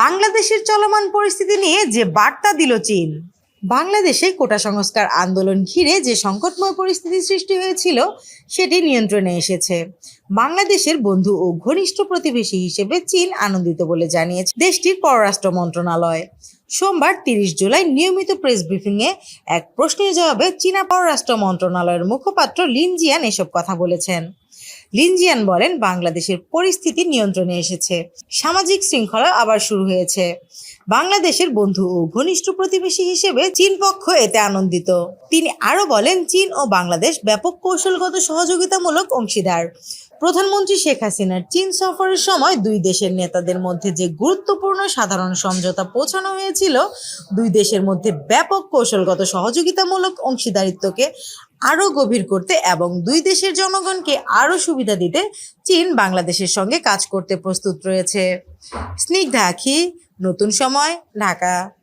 বাংলাদেশের চলমান পরিস্থিতি নিয়ে যে বার্তা দিল চীন, বাংলাদেশে কোটা সংস্কার আন্দোলন ঘিরে যে সংকটময় পরিস্থিতি সৃষ্টি হয়েছিল, সেটি নিয়ন্ত্রণে এসেছে। বাংলাদেশের বন্ধু ও ঘনিষ্ঠ প্রতিবেশী হিসেবে চীন আনন্দিত বলে জানিয়েছে দেশটির পররাষ্ট্র মন্ত্রণালয়। সোমবার তিরিশ জুলাই নিয়মিত প্রেস ব্রিফিংয়ে এক প্রশ্নের জবাবে চীনা পররাষ্ট্র মন্ত্রণালয়ের মুখপাত্র লিনজিয়ান এসব কথা বলেছেন। লিনজিয়ান বলেন, বাংলাদেশের পরিস্থিতি নিয়ন্ত্রণে এসেছে। সামাজিক শৃঙ্খলা আবার শুরু হয়েছে। বাংলাদেশের বন্ধু ও ঘনিষ্ঠ প্রতিবেশী হিসেবে চীন পক্ষ এতে আনন্দিত। তিনি আরও বলেন, চীন ও বাংলাদেশ ব্যাপক কৌশলগত সহযোগিতামূলক অংশীদার। প্রধানমন্ত্রী শেখ হাসিনার চীন সফরের সময় দুই দেশের নেতাদের মধ্যে যে গুরুত্বপূর্ণ সাধারণ সমঝোতা পৌঁছানো হয়েছিল, দুই দেশের মধ্যে ব্যাপক কৌশলগত সহযোগিতামূলক অংশীদারিত্বকে আরও গভীর করতে এবং দুই দেশের জনগণকে আরও সুবিধা দিতে চীন বাংলাদেশের সঙ্গে কাজ করতে প্রস্তুত রয়েছে। স্নিগ্ধা আখি, নতুন সময়, ঢাকা।